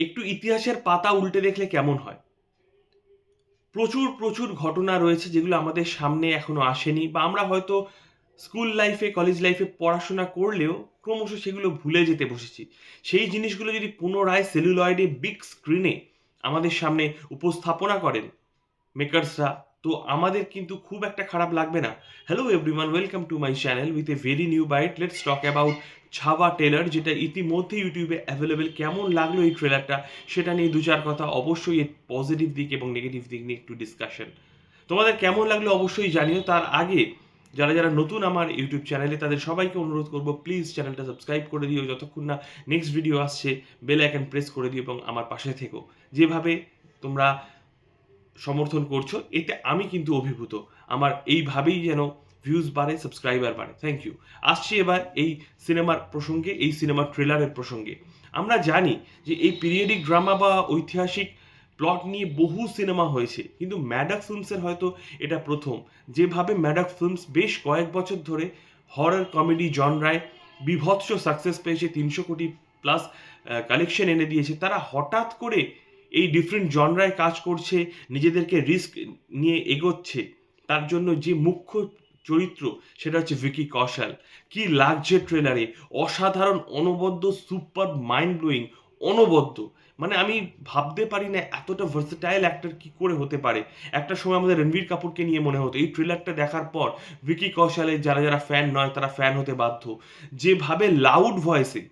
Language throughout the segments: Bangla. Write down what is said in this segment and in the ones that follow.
একটু ইতিহাসের পাতা উল্টে দেখলে কেমন হয়? প্রচুর প্রচুর ঘটনা রয়েছে যেগুলো আমাদের সামনে এখনও আসেনি বা আমরা হয়তো স্কুল লাইফে, কলেজ লাইফে পড়াশোনা করলেও ক্রমশ সেগুলো ভুলে যেতে বসেছি। সেই জিনিসগুলো যদি পুনরায় সেলুলয়েডে, বিগ স্ক্রিনে আমাদের সামনে উপস্থাপনা করেন, মেকার্সরা তো আমাদের কিন্তু খুব একটা খারাপ লাগবে না। Hello everyone welcome to my channel with a very new bite let's talk about Chhaava trailer যেটা ইতিমধ্যে ইউটিউবে অ্যাভেলেবেল কেমন লাগল এই ট্রেলারটা সেটা নিয়ে দু চার কথা অবশ্যই এর পজিটিভ দিক এবং নেগেটিভ দিক নিয়ে একটু ডিসকাশন তোমাদের কেমন লাগল অবশ্যই জানিও। তার আগে, যারা যারা নতুন আমার ইউটিউব চ্যানেলে তাদের সবাইকে অনুরোধ করব প্লিজ চ্যানেলটা সাবস্ক্রাইব করে দিও। যতক্ষণ না নেক্সট ভিডিও আসছে বেল আইকন প্রেস করে দিও এবং আমার পাশে থেকো। যেভাবে তোমরা সমর্থন করছ, এতে আমি কিন্তু অভিভূত। আমার এইভাবেই যেন ভিউজ বাড়ে সাবস্ক্রাইবার বাড়ে। থ্যাংক ইউ আসছি এবার এই সিনেমার প্রসঙ্গে, এই সিনেমার ট্রেলারের প্রসঙ্গে। আমরা জানি যে এই পিরিয়ডিক ড্রামা বা ঐতিহাসিক প্লট নিয়ে বহু সিনেমা হয়েছে, কিন্তু ম্যাডাক ফিল্মসের হয়তো এটা প্রথম। যেভাবে ম্যাডাক ফিল্মস বেশ কয়েক বছর ধরে হরর কমেডি জনরায় বিভৎস সাকসেস পেয়েছে, তিনশো কোটি প্লাস কালেকশন এনে দিয়েছে, তারা হঠাৎ করে এই ডিফারেন্ট জনরায় কাজ করছে, নিজেদেরকে রিস্ক নিয়ে এগোচ্ছে, তার জন্য যে মুখ্য চরিত্র সেটা হচ্ছে ভিকি কৌশল। কি লাগছে ট্রেলারে অসাধারণ, অনবদ্য সুপার মাইন্ড ব্লোয়িং অনবদ্য। মানে আমি ভাবতে পারি না এতটা ভার্সেটাইল অ্যাক্টর কি করে হতে পারে। একটা সময় আমাদের রণবীর কাপুরকে নিয়ে মনে হতো, এই ট্রেলারটা দেখার পর ভিকি কৌশলের যারা যারা ফ্যান নয়, তারা ফ্যান হতে বাধ্য। যেভাবে loud ভয়েসে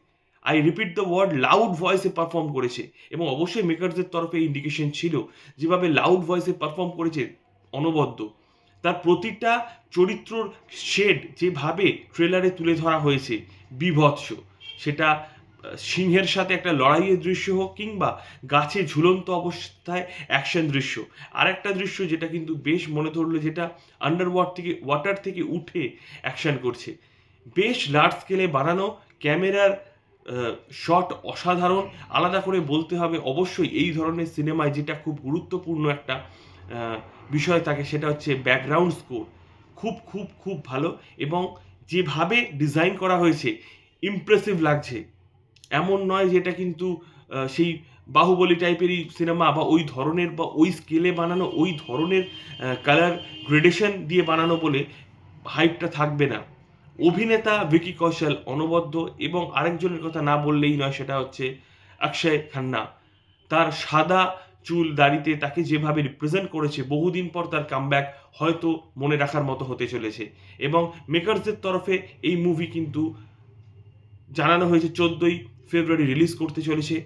I repeat the word loud ভয়েসে perform করেছে। এবং অবশ্যই মেকারসদের তরফে ইন্ডিকেশন ছিল যেভাবে লাউড ভয়েসে পারফর্ম করেছে অনবদ্য। তার প্রতিটা চরিত্রর শেড যেভাবে ট্রেলারে তুলে ধরা হয়েছে, বিভৎস। সেটা সিংহের সাথে একটা লড়াইয়ের দৃশ্য হোক কিংবা গাছে ঝুলন্ত অবস্থায় অ্যাকশন দৃশ্য। আর একটা দৃশ্য যেটা কিন্তু বেশ মনে ধরলো, যেটা আন্ডার থেকে ওয়াটার থেকে উঠে অ্যাকশন করছে। বেশ লার্জ স্কেলে বানানো, ক্যামেরার শট অসাধারণ। আলাদা করে বলতে হবে, অবশ্যই এই ধরনের সিনেমায় যেটা খুব গুরুত্বপূর্ণ একটা বিষয় থাকে, সেটা হচ্ছে ব্যাকগ্রাউন্ড স্কোর খুব খুব খুব ভালো এবং যেভাবে ডিজাইন করা হয়েছে ইমপ্রেসিভ লাগছে। এমন নয় যেটা কিন্তু সেই বাহুবলী টাইপেরই সিনেমা বা ওই ধরনের বা ওই স্কেলে বানানো, ওই ধরনের কালার গ্রেডেশন দিয়ে বানানো বলে হাইপটা থাকবে না। অভিনেতা ভিকি কৌশল অনবদ্য এবং আরেকজনের কথা না বললেই নয়, সেটা হচ্ছে অক্ষয় খান্না। তার সাদা চুল দাড়িতে তাকে যেভাবে রিপ্রেজেন্ট করেছে, বহুদিন পর তার কামব্যাক হয়তো মনে রাখার মতো হতে চলেছে। এবং মেকার্সদের তরফে এই মুভি কিন্তু জানানো হয়েছে, চোদ্দোই ফেব্রুয়ারি রিলিজ করতে চলেছে।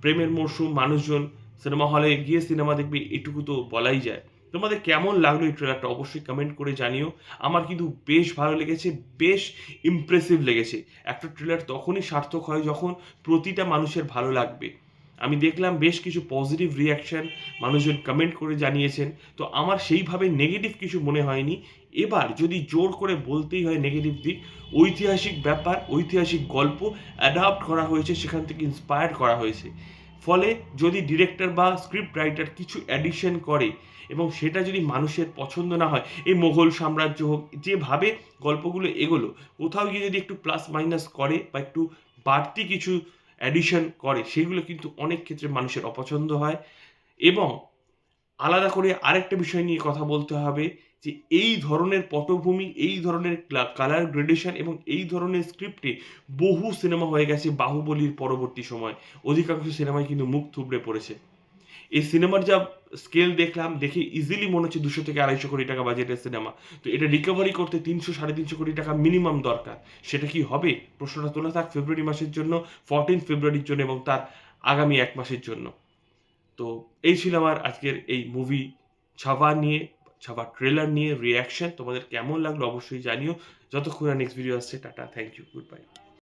প্রেমের মরশুম, মানুষজন সিনেমা হলে গিয়ে সিনেমা দেখবে, এটুকু তো বলাই যায়। তোমাদের কেমন লাগল এই ট্রেলারটা অবশ্যই কমেন্ট করে জানিও। আমার কিন্তু বেশ ভালো লেগেছে, বেশ ইমপ্রেসিভ লেগেছে। একটা ট্রেলার তখনই সার্থক হয় যখন প্রতিটা মানুষের ভালো লাগবে। আমি দেখলাম বেশ কিছু পজিটিভ রিয়াকশান মানুষজন কমেন্ট করে জানিয়েছেন। তো আমার সেইভাবে নেগেটিভ কিছু মনে হয়নি। এবার যদি জোর করে বলতেই হয় নেগেটিভ দিক, ঐতিহাসিক ব্যাপার, ঐতিহাসিক গল্প অ্যাডাপ্ট করা হয়েছে, সেখান থেকে ইন্সপায়ার করা হয়েছে। ফলে যদি ডিরেক্টর বা স্ক্রিপ্ট রাইটার কিছু অ্যাডিশন করে এবং সেটা যদি মানুষের পছন্দ না হয়, এই মোগল সাম্রাজ্য হোক, যেভাবে গল্পগুলো এগোলো, কোথাও গিয়ে যদি একটু প্লাস মাইনাস করে বা একটু বাড়তি কিছু অ্যাডিশন করে, সেগুলো কিন্তু অনেক ক্ষেত্রে মানুষের অপছন্দ হয়। এবং আলাদা করে আরেকটা বিষয় নিয়ে কথা বলতে হবে যে এই ধরনের পটভূমি, এই ধরনের কালার গ্রেডেশন এবং এই ধরনের স্ক্রিপ্টে বহু সিনেমা হয়ে গেছে বাহুবলীর পরবর্তী সময়। অধিকাংশ সিনেমায় কিন্তু মুখ থুবড়ে পড়েছে। এই সিনেমার যা স্কেল দেখলাম, দেখে ইজিলি মনে হচ্ছে দুশো থেকে আড়াইশো কোটি টাকা বাজেটের সিনেমা তো এটা রিকভারি করতে তিনশো, সাড়ে তিনশো কোটি টাকা মিনিমাম দরকার। সেটা কি হবে? প্রশ্নটা তোলা থাক ফেব্রুয়ারি মাসের জন্য ফোরটিন ফেব্রুয়ারির জন্য এবং তার আগামী এক মাসের জন্য। তো এই ছিল আমার আজকের এই মুভি ছাপা নিয়ে। ছাপা ট্রেলার নিয়ে রিয়াকশন তোমাদের কেমন লাগল অবশ্যই জানিও। যতক্ষণ নেক্সট ভিডিও আসছে, tata thank you good bye